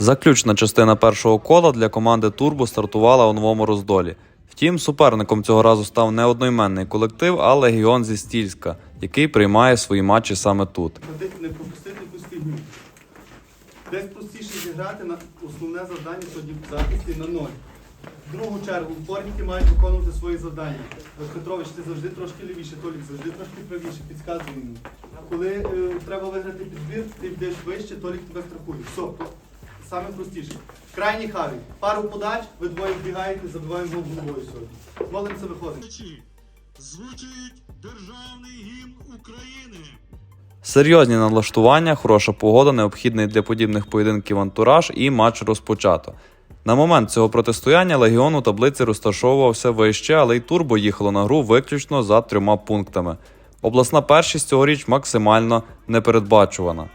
Заключна частина першого кола для команди Турбо стартувала у новому роздолі. Втім, суперником цього разу став не одноіменний колектив, а легіон зі Стільська, який приймає свої матчі саме тут. Не пропустити якусь фігню. Десь простіше зіграти на основне завдання сьогодні в захисті на ноль. В другу чергу упорники мають виконувати свої завдання. Петрович, ти завжди трошки лівіше, Толік, завжди трошки правіше, підказуй йому. Коли е, треба виграти підбір, ти йдеш вище, Толік тебе страхує. Все, саме простіше. Крайній хаві. Пару подач, ви двоє вбігаєте, забиваємо гол головою сьогодні. Молим це виходить. Звучить державний гімн України. Серйозні налаштування, хороша погода, необхідний для подібних поєдинків антураж і матч розпочато. На момент цього протистояння легіон у таблиці розташовувався вище, але й турбо їхало на гру виключно за трьома пунктами. Обласна першість цьогоріч максимально непередбачувана.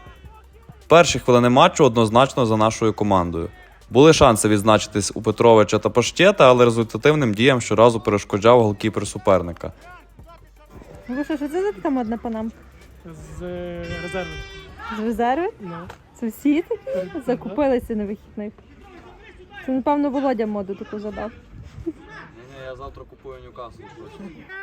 Перші хвилини матчу однозначно за нашою командою. Були шанси відзначитись у Петровича та Паштєта, але результативним діям щоразу перешкоджав голкіпер суперника. Ну що, що це за така модна панамка? з е, резерву. З резерви? Ну, Це всі такі закупилися на вихідних. Це, напевно, Володя моду таку задав. Я завтра купую Ньюкасл.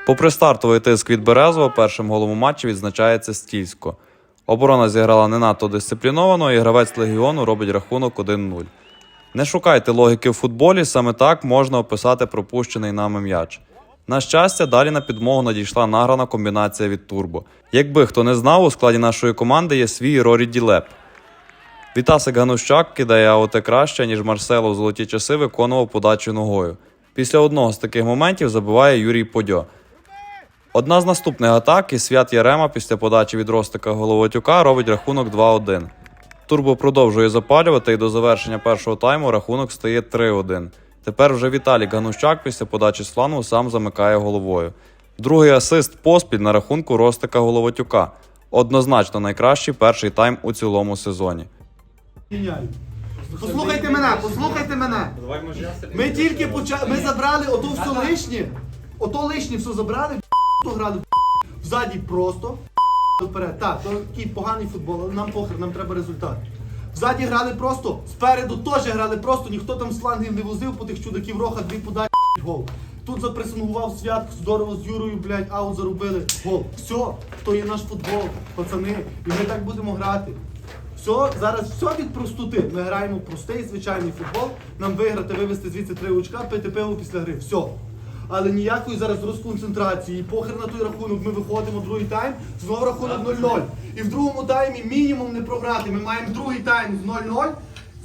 Попри стартовий тиск від Березова, першим голом у матчі відзначається Стільсько. Оборона зіграла не надто дисципліновано, і гравець легіону робить рахунок 1-0. Не шукайте логіки в футболі, саме так можна описати пропущений нами м'яч. На щастя, далі на підмогу надійшла награна комбінація від Турбо. Якби хто не знав, у складі нашої команди є свій Рорі Ділеп. Вітасик Ганущак кидає аоте краще, ніж Марсело в золоті часи виконував подачу ногою. Після одного з таких моментів забиває Юрій Подьо. Одна з наступних атак і Свят Ярема після подачі від Ростика Головотюка робить рахунок 2-1. Турбо продовжує запалювати і до завершення першого тайму рахунок стає 3-1. Тепер вже Віталій Ганущак після подачі з флангу сам замикає головою. Другий асист поспіль на рахунку Ростика Головотюка. Однозначно найкращий перший тайм у цілому сезоні. Послухайте мене, послухайте мене. Ми тільки почали, ми забрали ото все лишнє, ото лишнє все забрали, грали взаді просто вперед. Так, то такий поганий футбол, нам похер, нам треба результат. Взаді грали просто, спереду теж грали просто, ніхто там з флангів не возив по тих чудаків роха, дві подачі, гол. Тут запресингував свят, здорово з Юрою, блядь, аут заробили. Гол. Все, то є наш футбол, пацани. І ми так будемо грати. Все, зараз все від простоти. Ми граємо простий, звичайний футбол. Нам виграти, вивести звідси три очка, пити пиво після гри. Все. Але ніякої зараз розконцентрації. Похер на той рахунок. Ми виходимо другий тайм, знову рахунок 0-0. І в другому таймі мінімум не програти. Ми маємо другий тайм з 0-0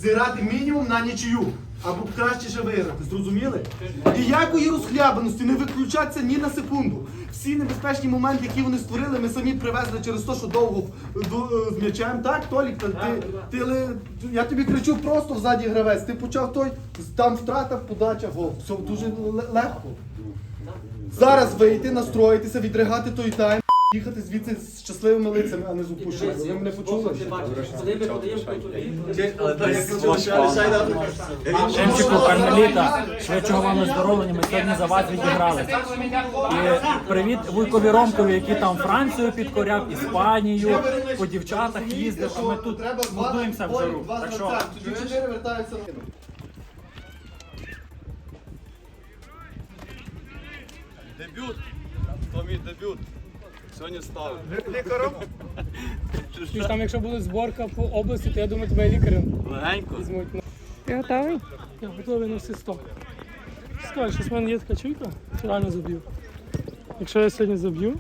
зіграти мінімум на нічию. Або краще ще виграти, зрозуміли? Ніякої розхлябаності не виключаться ні на секунду. Всі небезпечні моменти, які вони створили, ми самі привезли через те, що довго до- з м'ячем. Так, Толік, та ти, ти, я тобі кричу просто взаді гравець. Ти почав той, там втрата, подача, гол. Все дуже ле- легко. Зараз вийти, настроїтися, відригати той тайм, їхати звідси з щасливими лицями, а не з опущеними. Ви мене почули? Шемчику Кармеліта, швидшого вам оздоровлення, ми сьогодні за вас відіграли. І привіт Вуйкові Ромкові, який там Францію підкоряв, Іспанію, по дівчатах їздив, а ми тут будуємося в жару. Так що Дебют. То мій дебют. Сьогодні ставив. Ти ж там, якщо буде зборка по області, то я думаю, тебе лікарем Легенько. візьмуть. Ну, Ти готовий? Я готовий на всі 100. Скажу, що в мене є така чуйка, що реально заб'ю. Якщо я сьогодні заб'ю,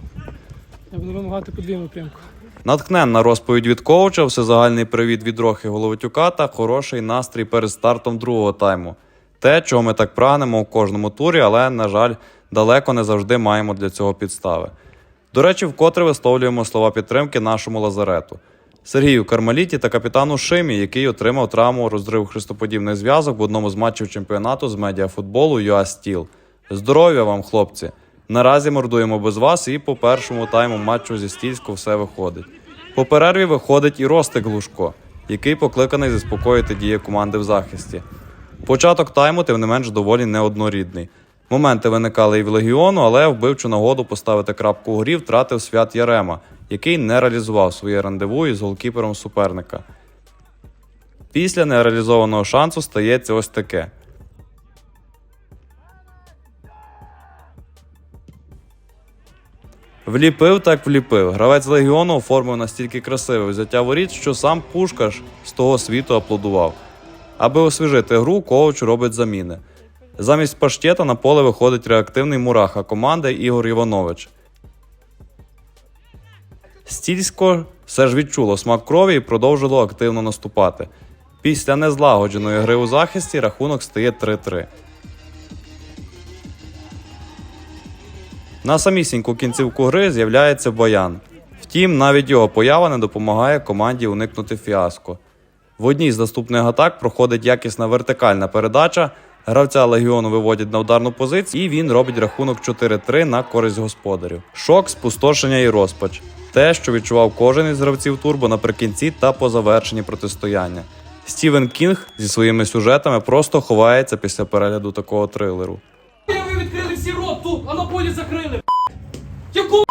я буду вимагати подвійну прямку. Натхненна розповідь від коуча, всезагальний привіт від Рохи Головатюка та хороший настрій перед стартом другого тайму. Те, чого ми так прагнемо у кожному турі, але, на жаль, далеко не завжди маємо для цього підстави. До речі, вкотре висловлюємо слова підтримки нашому лазарету. Сергію Кармаліті та капітану Шимі, який отримав травму розриву хрестоподібних зв'язок в одному з матчів чемпіонату з медіафутболу UA Steel. Здоров'я вам, хлопці! Наразі мордуємо без вас, і по першому тайму матчу зі Стільську все виходить. По перерві виходить і Ростик Глушко, який покликаний заспокоїти дії команди в захисті. Початок тайму, тим не менш, доволі неоднорідний. Моменти виникали і в легіону, але вбивчу нагоду поставити крапку у грі втратив свят Ярема, який не реалізував своє рандеву із голкіпером суперника. Після нереалізованого шансу стається ось таке. Вліпив так вліпив. Гравець легіону оформив настільки красиве взяття воріт, що сам Пушкаш з того світу аплодував. Аби освіжити гру, коуч робить заміни. Замість паштета на поле виходить реактивний мураха команди Ігор Іванович. Стільсько все ж відчуло смак крові і продовжило активно наступати. Після незлагодженої гри у захисті рахунок стає 3-3. На самісіньку кінцівку гри з'являється Боян. Втім, навіть його поява не допомагає команді уникнути фіаско. В одній з наступних атак проходить якісна вертикальна передача. Гравця легіону виводять на ударну позицію, і він робить рахунок 4-3 на користь господарів. Шок, спустошення і розпач. Те, що відчував кожен із гравців турбо наприкінці та по завершенні протистояння. Стівен Кінг зі своїми сюжетами просто ховається після перегляду такого трилеру. Ви відкрили всі рот тут, а на полі закрили. Яку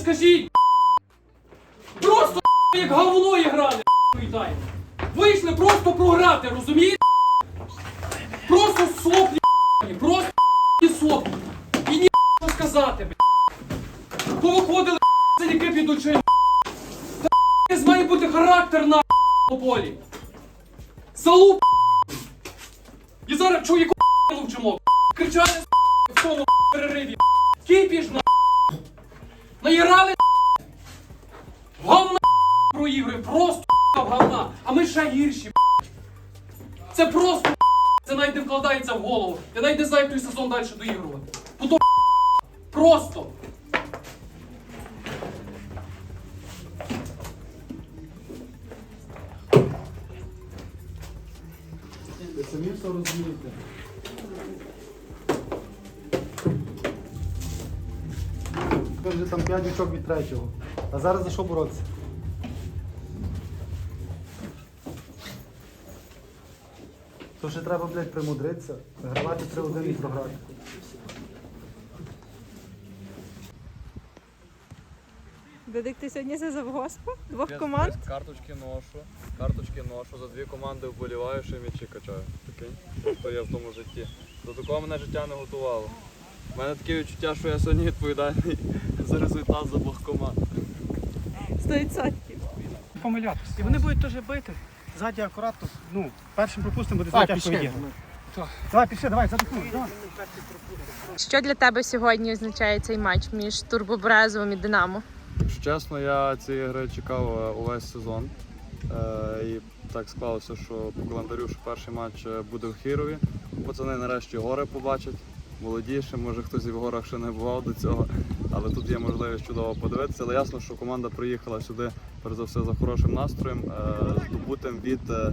скажіть? Просто як говно грали. Вітаю. Вийшли просто програти, розумієте? Просто соплі, просто соплі. І ні що сказати, б***ь. Повиходили заліки під очима. Та має бути характер на по полі. Залуп. далі доігрувати. Потім просто. Ви самі все розумієте. Ви вже там 5 очок від третього. А зараз за що боротися? То ще треба, блядь, примудритися, гравати 3-1 і програти. Дедик, ти сьогодні за завгоспа? Двох команд? Карточки ношу, карточки ношу, за дві команди вболіваю, що м'ячі качаю. Такий, хто є в тому житті. До такого мене життя не готувало. У мене таке відчуття, що я сьогодні відповідальний за результат за двох команд. 100%. помилятися. І вони будуть теж бити. Ззаді акуратно, ну, першим пропустимо буде ззаді тяжко. Давай, пішли, давай, задухну. Давай. Що для тебе сьогодні означає цей матч між Турбобрезовим і Динамо? Якщо чесно, я цієї гри чекав е, увесь сезон. Е, І так склалося, що по календарю що перший матч е, буде в Хірові. Пацани нарешті гори побачать. Молодіше, може хтось і в горах ще не бував до цього, але тут є можливість чудово подивитися. Але ясно, що команда приїхала сюди, перш за все, за хорошим настроєм, е, здобутим від е,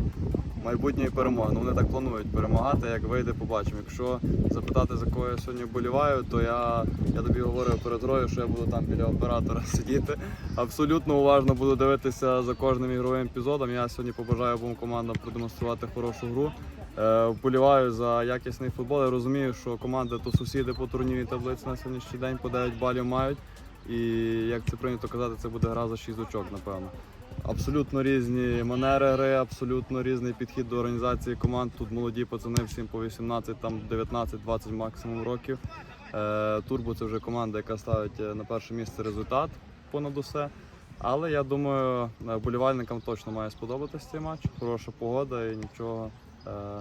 майбутньої перемоги. Ну, вони так планують перемагати, як вийде, побачимо. Якщо запитати, за кого я сьогодні вболіваю, то я, я тобі говорив перед грою, що я буду там біля оператора сидіти. Абсолютно уважно буду дивитися за кожним ігровим епізодом. Я сьогодні побажаю обом командам продемонструвати хорошу гру. Е, Вболіваю за якісний футбол. Я розумію, що команди то сусіди по турнірній таблиці на сьогоднішній день по 9 балів мають. І як це прийнято казати, це буде гра за 6 очок, напевно. Абсолютно різні манери гри, абсолютно різний підхід до організації команд. Тут молоді пацани всім по 18, там 19-20 максимум років. Е, Турбо це вже команда, яка ставить е, на перше місце результат понад усе. Але я думаю, вболівальникам точно має сподобатися цей матч. Хороша погода і нічого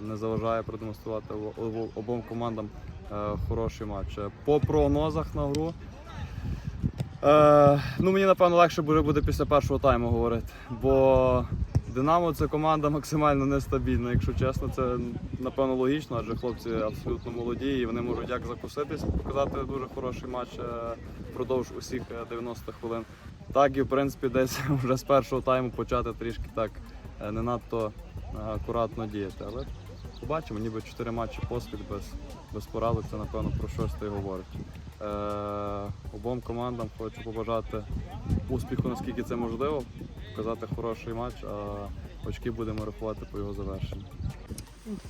не заважає продемонструвати обо- обо- обом командам е, хороший матч. Е, По прогнозах на гру. Е, ну, мені напевно легше буде, після першого тайму говорити. Бо Динамо це команда максимально нестабільна, якщо чесно, це напевно логічно, адже хлопці абсолютно молоді і вони можуть як закуситись, показати дуже хороший матч е, впродовж усіх е, 90 хвилин. Так і в принципі десь вже з першого тайму почати трішки так е, не надто е, акуратно діяти. Але побачимо, ніби 4 матчі поспіль без, без поразок, це напевно про щось то й говорить. Е, обом командам хочу побажати успіху, наскільки це можливо, показати хороший матч, а очки будемо рахувати по його завершенню.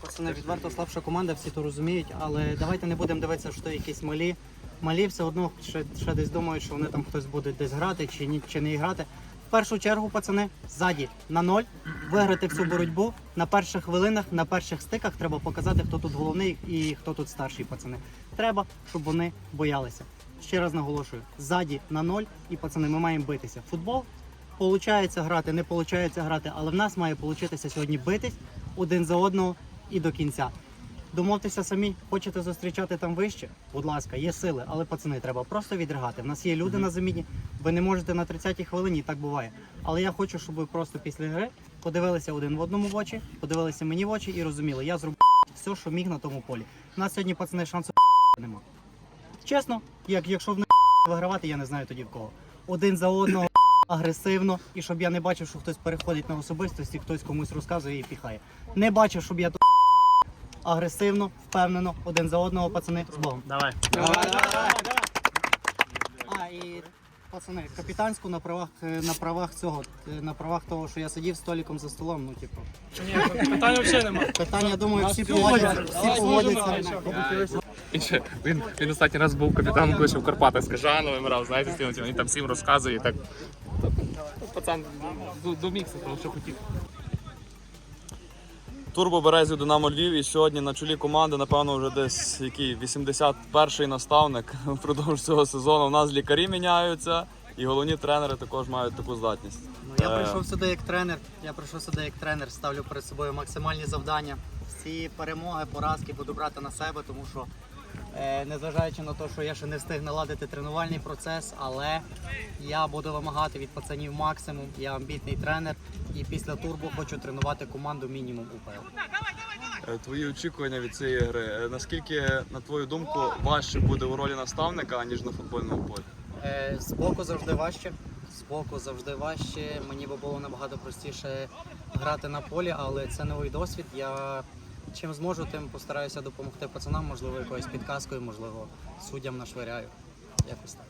Пацани, відверто слабша команда, всі то розуміють, але давайте не будемо дивитися, що якісь малі. Малі все одно ще, ще десь думають, що вони там хтось буде десь грати чи ні, чи не грати. В першу чергу, пацани, ззаді на ноль, виграти всю боротьбу. На перших хвилинах, на перших стиках треба показати, хто тут головний і хто тут старший, пацани. Треба, щоб вони боялися. Ще раз наголошую: ззаді на ноль, і пацани, ми маємо битися. Футбол получається грати, не получається грати, але в нас має получитися сьогодні битись один за одного і до кінця. Домовтеся самі, хочете зустрічати там вище? Будь ласка, є сили, але пацани, треба просто відригати. В нас є люди на заміні. Ви не можете на 30-й хвилині, так буває. Але я хочу, щоб ви просто після гри подивилися один в одному в очі, подивилися мені в очі і розуміли, я зробив все, що міг на тому полі. У нас сьогодні пацани шансу нема. Чесно, як якщо в вигравати, я не знаю тоді в кого. Один за одного агресивно, і щоб я не бачив, що хтось переходить на особистості, хтось комусь розказує і піхає. Не бачив, щоб я агресивно, впевнено, один за одного, пацани, з Богом. Давай. А, і пацани, капітанську на правах е, на правах цього, е, на правах того, що я сидів столиком за столом, ну типу. Ні, питання взагалі немає. Питання, я думаю, всі погодяться, всі погодяться. І ще він, він останній раз був капітаном, коли ще в Карпатах з Кажановим грав, знаєте, з він там всім розказує. і Так. Пацан до- домігся того, що хотів. Турбо Березі Динамо Львів і сьогодні на чолі команди, напевно, вже десь який 81-й наставник впродовж цього сезону. У нас лікарі міняються, і головні тренери також мають таку здатність. Ну, я Е. прийшов сюди як тренер. Я прийшов сюди як тренер, ставлю перед собою максимальні завдання. Всі перемоги, поразки буду брати на себе, тому що незважаючи на те, що я ще не встиг наладити тренувальний процес, але я буду вимагати від пацанів максимум. Я амбітний тренер і після турбо хочу тренувати команду мінімум УПЛ. Е, Твої очікування від цієї гри. Е, Наскільки, на твою думку, важче буде у ролі наставника, ніж на футбольному полі? Е, Збоку завжди важче. Збоку завжди важче. Мені би було набагато простіше грати на полі, але це новий досвід. Я чим зможу, тим постараюся допомогти пацанам, можливо, якоюсь підказкою, можливо, суддям нашвиряю. Якось так.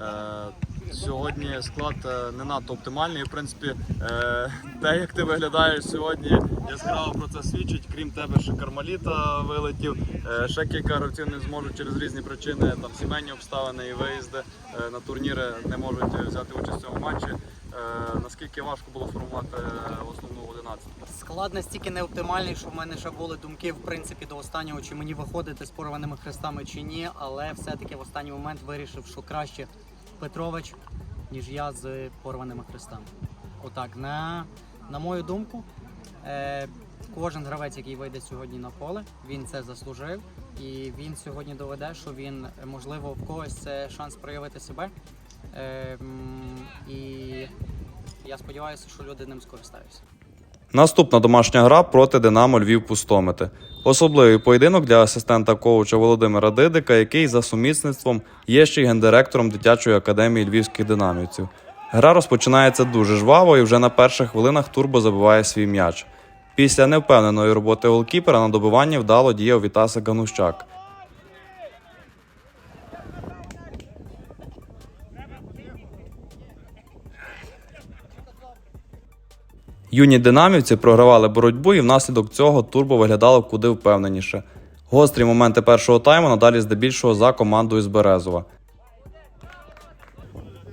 Е, сьогодні склад е, не надто оптимальний. В принципі, е, те, як ти виглядаєш сьогодні, яскраво про це свідчить. Крім тебе, ще Кармаліта вилетів. Е, ще кілька гравців не зможуть через різні причини, там сімейні обставини і виїзди е, на турніри не можуть взяти участь в цьому матчі. Е, наскільки важко було формувати е, основну 11? Склад настільки не оптимальний, що в мене ще були думки, в принципі, до останнього, чи мені виходити з порваними хрестами чи ні. Але все-таки в останній момент вирішив, що краще Петрович, ніж я з порваними хрестами. Отак, на, на мою думку, е, кожен гравець, який вийде сьогодні на поле, він це заслужив. І він сьогодні доведе, що він, можливо, в когось це шанс проявити себе. Е, м, і я сподіваюся, що люди ним скористаються. Наступна домашня гра проти Динамо Львів Пустомити. Особливий поєдинок для асистента коуча Володимира Дидика, який за сумісництвом є ще й гендиректором дитячої академії львівських динамівців. Гра розпочинається дуже жваво і вже на перших хвилинах Турбо забиває свій м'яч. Після невпевненої роботи голкіпера на добиванні вдало діяв Вітаса Ганущак. Юні динамівці програвали боротьбу і внаслідок цього турбо виглядало куди впевненіше. Гострі моменти першого тайму надалі здебільшого за командою з Березова.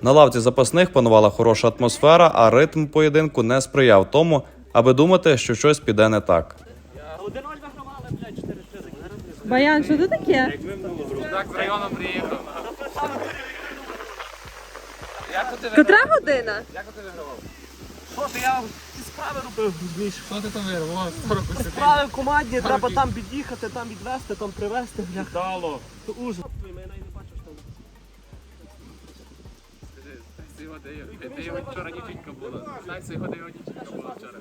На лавці запасних панувала хороша атмосфера, а ритм поєдинку не сприяв тому, аби думати, що щось піде не так. Баян, що це таке? Так, з району приїхав. Котра година? Що ти я ці справи робив, розумієш? Що ти там вирвав? 40 посидів. Справи в команді, треба там під'їхати, там відвезти, там привезти. Дало. То ужас. Ти його вчора ніченька була. Знаєш, його його ніченька була вчора.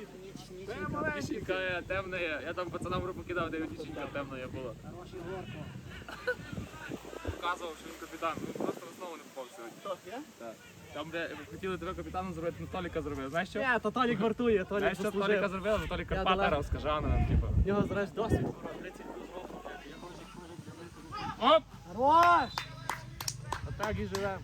Ніченька темна. Я там пацанам групу кидав, де його ніченька темна була. Показував, що він капітан. Він просто в основу не попав. Так. Там, де хотіли тебе капітаном зробити, ну Толіка зробили. Знаєш що? Ні, то Толік вартує, Толік Знаєш, що Толіка зробили? Ну Толік Я Карпата далеко. грав з Кажаном, типу. Його знаєш досвід. Оп! Хорош! Отак і живемо.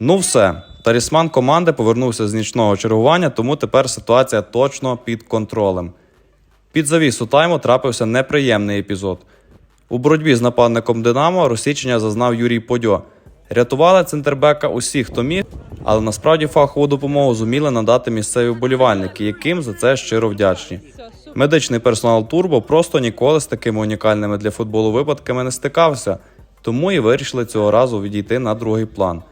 Ну все, талісман команди повернувся з нічного чергування, тому тепер ситуація точно під контролем. Під завісу тайму трапився неприємний епізод. У боротьбі з нападником Динамо розсічення зазнав Юрій Подьо. Рятували центрбека усі, хто міг, але насправді фахову допомогу зуміли надати місцеві вболівальники, яким за це щиро вдячні. Медичний персонал Турбо просто ніколи з такими унікальними для футболу випадками не стикався, тому і вирішили цього разу відійти на другий план.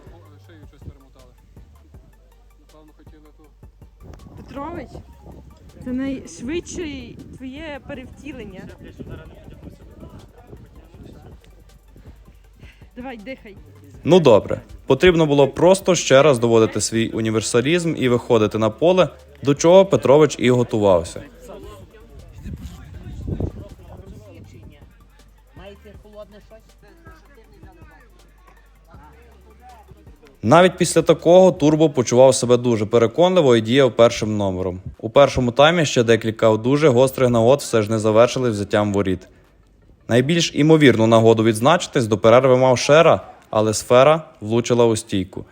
Петрович, це найшвидше твоє перевтілення. Давай, дихай. Ну добре, потрібно було просто ще раз доводити свій універсалізм і виходити на поле, до чого Петрович і готувався. Навіть після такого Турбо почував себе дуже переконливо і діяв першим номером. У першому таймі ще декілька дуже гострих нагод все ж не завершили взяттям воріт. Найбільш імовірну нагоду відзначитись до перерви мав Шера, але сфера влучила у стійку.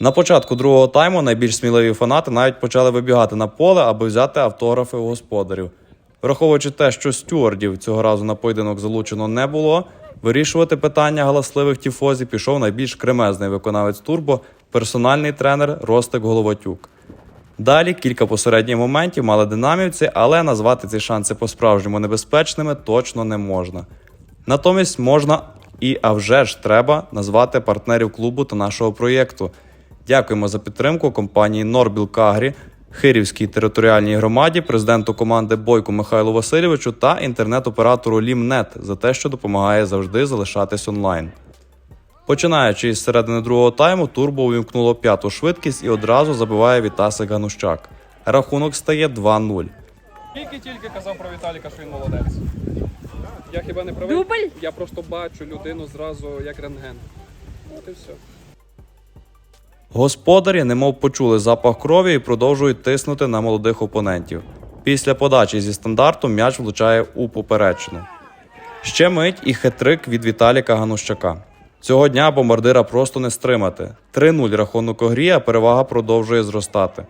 На початку другого тайму найбільш сміливі фанати навіть почали вибігати на поле, аби взяти автографи у господарів. Враховуючи те, що стюардів цього разу на поєдинок залучено не було, вирішувати питання галасливих тіфозі пішов найбільш кремезний виконавець турбо, персональний тренер Ростик Головатюк. Далі кілька посередніх моментів мали динамівці, але назвати ці шанси по-справжньому небезпечними точно не можна. Натомість можна і а вже ж треба назвати партнерів клубу та нашого проєкту. Дякуємо за підтримку компанії Норбіл Кагрі, Хирівській територіальній громаді, президенту команди Бойку Михайлу Васильовичу та інтернет-оператору Лімнет за те, що допомагає завжди залишатись онлайн. Починаючи із середини другого тайму, Турбо увімкнуло п'яту швидкість і одразу забиває Вітасик Ганущак. Рахунок стає 2-0. Тільки-тільки казав про Віталіка, що він молодець. Я хіба не правий? Дубль? Я просто бачу людину зразу як рентген. От і все. Господарі немов почули запах крові і продовжують тиснути на молодих опонентів. Після подачі зі стандарту м'яч влучає у поперечну. Ще мить і хитрик від Віталіка Ганущака. Цього дня бомбардира просто не стримати. 3-0 рахунок у грі, а перевага продовжує зростати.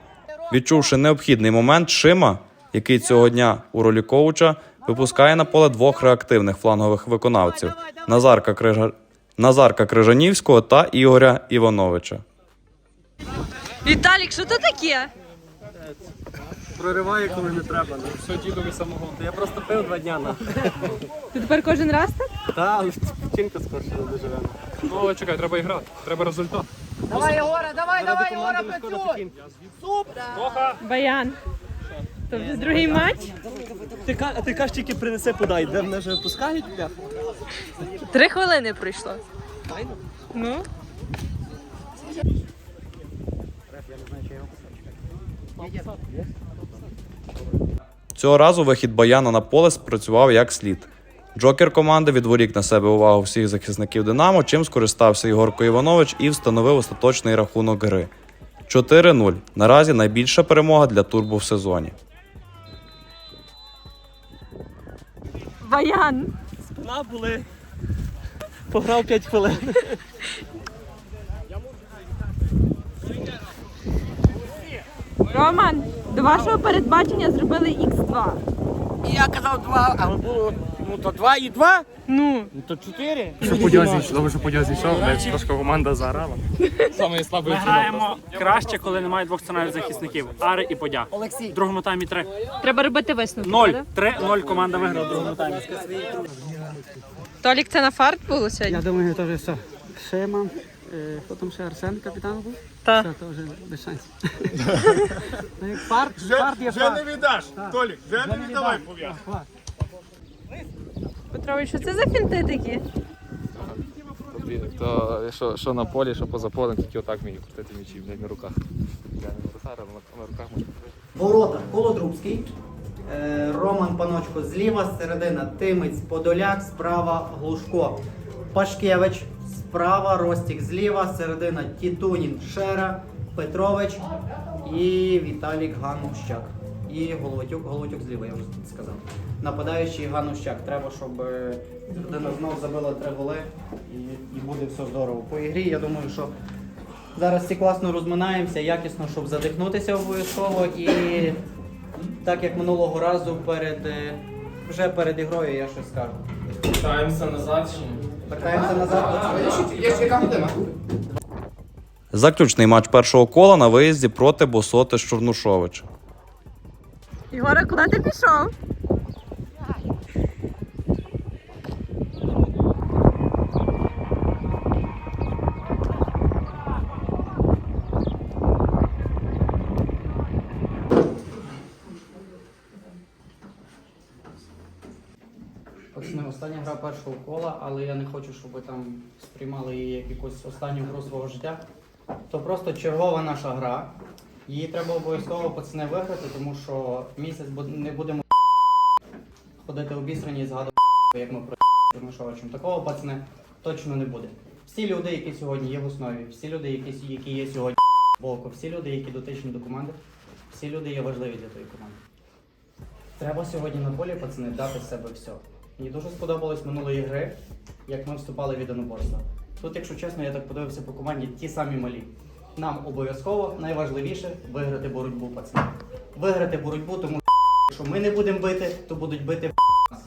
Відчувши необхідний момент, Шима, який цього дня у ролі коуча, випускає на поле двох реактивних флангових виконавців Назарка, Крижа... Назарка Крижанівського та Ігоря Івановича. Віталік, що це таке? Прориває, коли не треба. Все дідові самогон. Я просто пив два дня на. Ти тепер кожен раз так? Та, але вчинка скорше не доживемо. Ну чекай, треба і грати. Треба результат. Баян. Тобто другий матч? Ти, ка- а ти кажеш, тільки принеси подай, де мене вже пускають? Три хвилини пройшло. Ну? Цього разу вихід Баяна на поле спрацював як слід. Джокер команди відворік на себе увагу всіх захисників Динамо, чим скористався Ігорко Іванович і встановив остаточний рахунок гри. 4-0. Наразі найбільша перемога для турбо в сезоні. Баян. На були. Пограв 5 хвилин. Роман, до вашого передбачення зробили Х2. Я казав 2, але було, ну то 2 і 2, Ну, ну то 4. Що зійшов, добре, що поділ зійшов, трошки команда заграла. Саме слабий Ми граємо краще, коли немає двох сценарів захисників. Ари і Подя. В другому таймі три. треба робити висновки. Ноль. правда? Три, ноль команда виграла в другому таймі. Толік, це на фарт було сьогодні? Я думаю, теж все. Шима, е, хто там ще Арсен капітан був? Так. Все, то вже без шансів. Ну, як фарт є фарт. не віддаш, Толік, вже не віддавай пов'язку. Петрович, що це за фінти такі? То що, що на полі, що поза полем, тільки отак вмію крутити м'ячі, блядь, на руках. Я не воротар, але на, на руках можу. Ворота Колодрубський, е, Роман Паночко зліва, середина Тимець, Подоляк, справа Глушко. Пашкевич, справа Ростік зліва, середина Тітунін, Шера, Петрович і Віталік Ганущак. І Головатюк, Головатюк зліва, я вже сказав. Нападаючий Ганущак. Треба, щоб е, людина знов забила три голи і, і буде все здорово. По ігрі, я думаю, що Зараз всі класно розминаємося, якісно, щоб задихнутися обов'язково і так як минулого разу перед е, вже перед ігрою я щось скажу. Вертаємося назад. Заключний матч першого кола на виїзді проти Босоти з Чорнушовича. Ігоре, куди ти пішов? Пацани, остання гра першого кола, але я не хочу, щоб ви там сприймали її як якусь останню гру свого життя. То просто чергова наша гра. Її треба обов'язково пацани виграти, тому що місяць не будемо ходити обісрані і згадувати, як ми про Чорношовичем. Такого пацани точно не буде. Всі люди, які сьогодні є в основі, всі люди, які, які є сьогодні боку, всі люди, які дотичні до команди, всі люди є важливі для тої команди. Треба сьогодні на полі, пацани, дати з себе все. Мені дуже сподобалось минулої гри, як ми вступали від одноборства. Тут, якщо чесно, я так подивився по команді, ті самі малі. Нам обов'язково найважливіше виграти боротьбу, пацани. Виграти боротьбу, тому що ми не будемо бити, то будуть бити нас.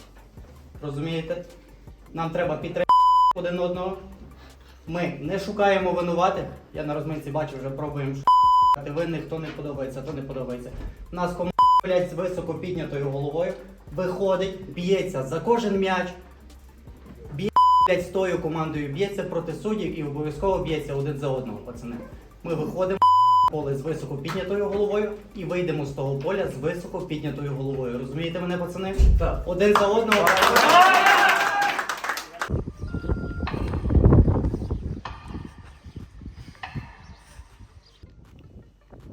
Розумієте? Нам треба підтримати один одного. Ми не шукаємо винуватих. Я на розминці бачу, вже пробуємо шукати винних, хто не подобається, то не подобається. Нас команда блядь, з високо піднятою головою виходить, б'ється за кожен м'яч, б'є з тою командою, б'ється проти суддів і обов'язково б'ється один за одного, пацани. Ми виходимо поле з високо піднятою головою і вийдемо з того поля з високо піднятою головою. Розумієте мене, пацани? Так. Один за одного.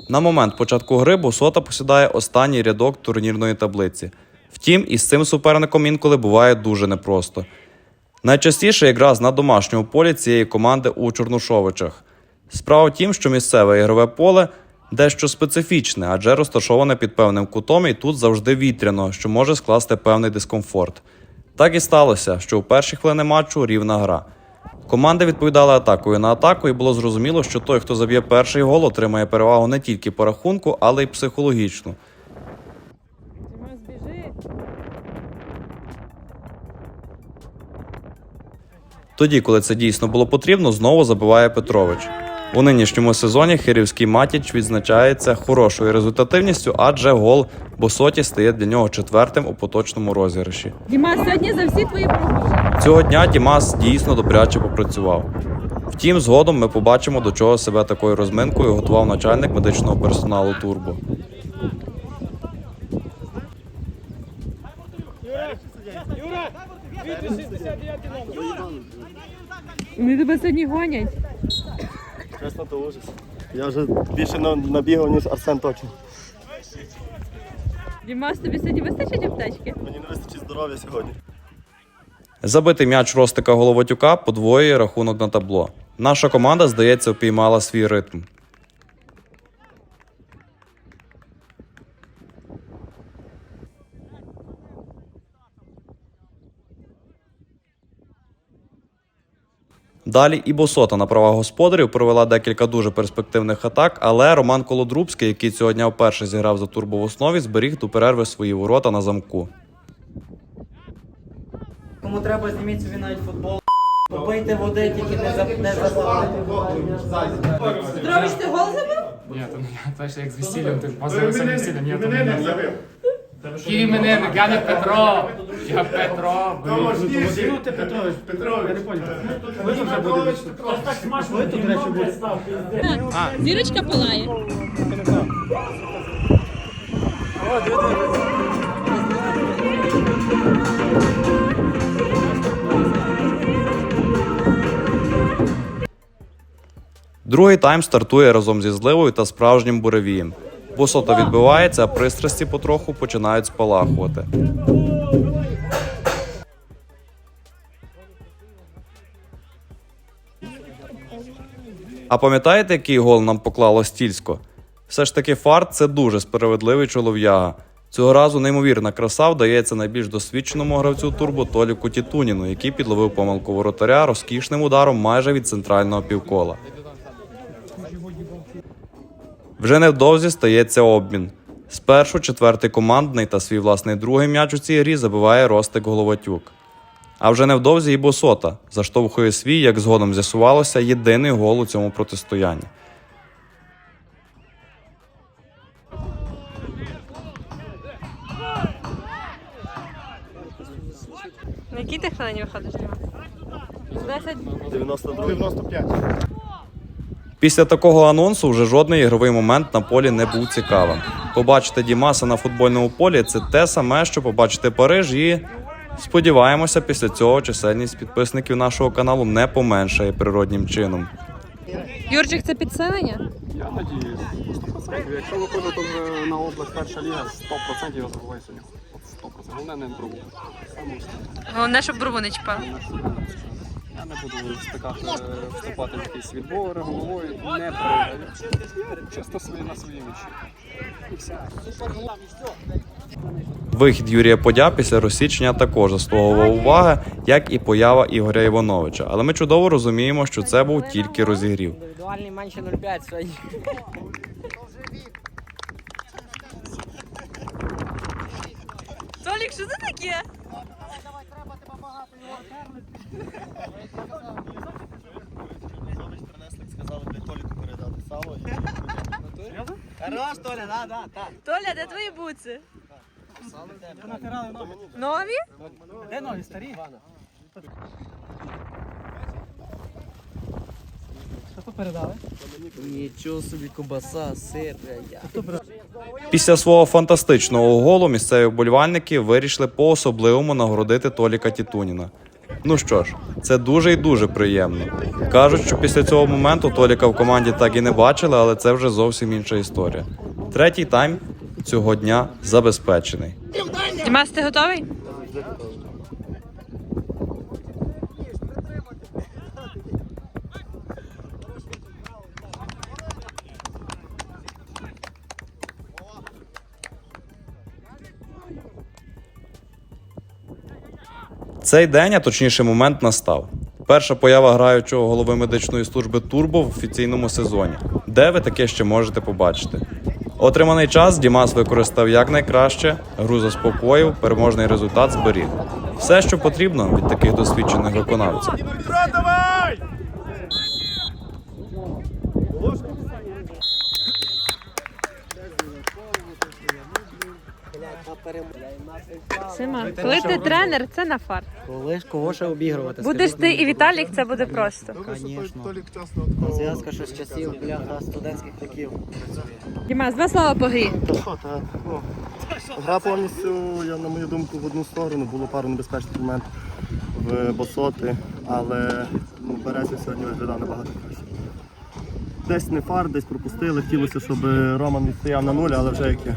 На момент початку гри Босота посідає останній рядок турнірної таблиці. Втім, із цим суперником інколи буває дуже непросто. Найчастіше якраз на домашньому полі цієї команди у Чорнушовичах. Справа в тім, що місцеве ігрове поле дещо специфічне, адже розташоване під певним кутом, і тут завжди вітряно, що може скласти певний дискомфорт. Так і сталося, що у перші хвилини матчу рівна гра. Команди відповідали атакою на атаку, і було зрозуміло, що той, хто заб'є перший гол, отримає перевагу не тільки по рахунку, але й психологічну. Тоді, коли це дійсно було потрібно, знову забиває Петрович. У нинішньому сезоні Хирівський Матіч відзначається хорошою результативністю, адже гол Босоті стає для нього четвертим у поточному розіграші. Дімас, сьогодні за всі твої прогули. Цього дня Дімас дійсно добряче попрацював. Втім, згодом ми побачимо, до чого себе такою розминкою готував начальник медичного персоналу Турбо. Вони тебе сьогодні гонять. Чесно, то ужас. Я вже більше набігав, ніж Арсен точно. Дімас, тобі сьогодні вистачить аптечки? Мені не вистачить здоров'я сьогодні. Забитий м'яч Ростика Головотюка подвоює рахунок на табло. Наша команда, здається, впіймала свій ритм. Далі і Босота на правах господарів провела декілька дуже перспективних атак, але Роман Колодрубський, який цього дня вперше зіграв за турбо в основі, зберіг до перерви свої ворота на замку. Кому треба, зніміть собі навіть футбол. Попийте води, тільки не за не. Петрович, ти гол забив? Ні, то не я. Це ще як з весіллям, ти позивився на весілля. Ні, то не я. Який іменинник? Петро. Я Петро. Ти Петрович, Петрович. Я не поняв. Ви тут вже буде вічно. Ви тут, речі, буде. Зірочка палає. Другий тайм стартує разом зі зливою та справжнім буревієм. Босота відбивається, а пристрасті потроху починають спалахувати. А пам'ятаєте, який гол нам поклало стільсько? Все ж таки фарт це дуже справедливий чолов'яга. Цього разу неймовірна краса вдається найбільш досвідченому гравцю турбо Толіку Тітуніну, який підловив помилку воротаря розкішним ударом майже від центрального півкола. Вже невдовзі стається обмін. Спершу четвертий командний та свій власний другий м'яч у цій грі забиває Ростик Головатюк. А вже невдовзі і Босота заштовхує свій, як згодом з'ясувалося, єдиний гол у цьому протистоянні. На якій ти хвилині виходиш? 10 92 95. Після такого анонсу вже жодний ігровий момент на полі не був цікавим. Побачити Дімаса на футбольному полі це те саме, що побачити Париж, і сподіваємося, після цього чисельність підписників нашого каналу не поменшає природнім чином. Юрчик, це підсилення? Я надіюсь. Якщо виходить вже на область перша ліга, 100% я забуваю сьогодні. 100%. Головне не пробу. Головне, щоб бруву не чіпав. Я не буду встикати, вступати в якісь відбори головою, не пригаю. Чисто свої на свої мечі. Вихід Юрія Подя після розсічення також заслуговував уваги, як і поява Ігоря Івановича. Але ми чудово розуміємо, що це був тільки розігрів. Індивідуальний менше 0,5 сьогодні. Толік, що це таке? Сказали, для Толіку передати сало. Хорош, Толя, да, да, так. Толя, де твої буци? Ноги. Нові? Де ноги старі? Що тут передали? Нічого собі кубаса, сир, я. Після свого фантастичного голу місцеві вболівальники вирішили по-особливому нагородити Толіка Тітуніна. Ну що ж, це дуже і дуже приємно. Кажуть, що після цього моменту Толіка в команді так і не бачили, але це вже зовсім інша історія. Третій тайм цього дня забезпечений. Дімас, ти готовий? Цей день, а точніше момент настав. Перша поява граючого голови медичної служби Турбо в офіційному сезоні, де ви таке ще можете побачити. Отриманий час Дімас використав якнайкраще, гру заспокоїв, переможний результат зберіг. Все, що потрібно від таких досвідчених виконавців. Сима, коли ти тренер, це на фарт. Коли ж кого ще обігрувати? Будеш ти і Віталік, це буде просто. Звісно. Зв'язка ще з часів, бляха, студентських років. Дімас, два слова по грі. Та що, та, ну, гра повністю, я, на мою думку, в одну сторону. Було пару небезпечних моментів в босоти, але ну, Березі сьогодні виглядав набагато краще. Десь не фар, десь пропустили. Хотілося, щоб Роман відстояв на нулі, але вже яке.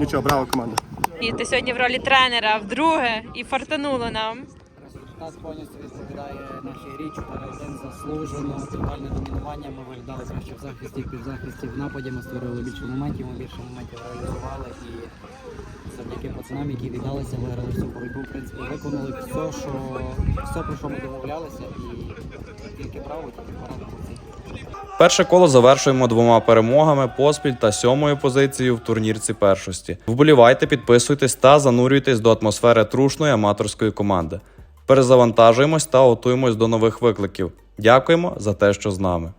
Нічого, браво команда. І ти сьогодні в ролі тренера вдруге і фартануло нам. Результат повністю відповідає нашій грі. 4-1 заслужено. Тотальне домінування. Ми виглядали краще в захисті, в півзахисті, в нападі. Ми створили більше моментів, ми більше моментів реалізували і завдяки пацанам, які віддалися, виграли всю боротьбу. В принципі, виконали все, що все, про що ми домовлялися, і тільки право, тільки хлопців. Перше коло завершуємо двома перемогами поспіль та сьомою позицією в турнірці першості. Вболівайте, підписуйтесь та занурюйтесь до атмосфери трушної аматорської команди. Перезавантажуємось та готуємось до нових викликів. Дякуємо за те, що з нами.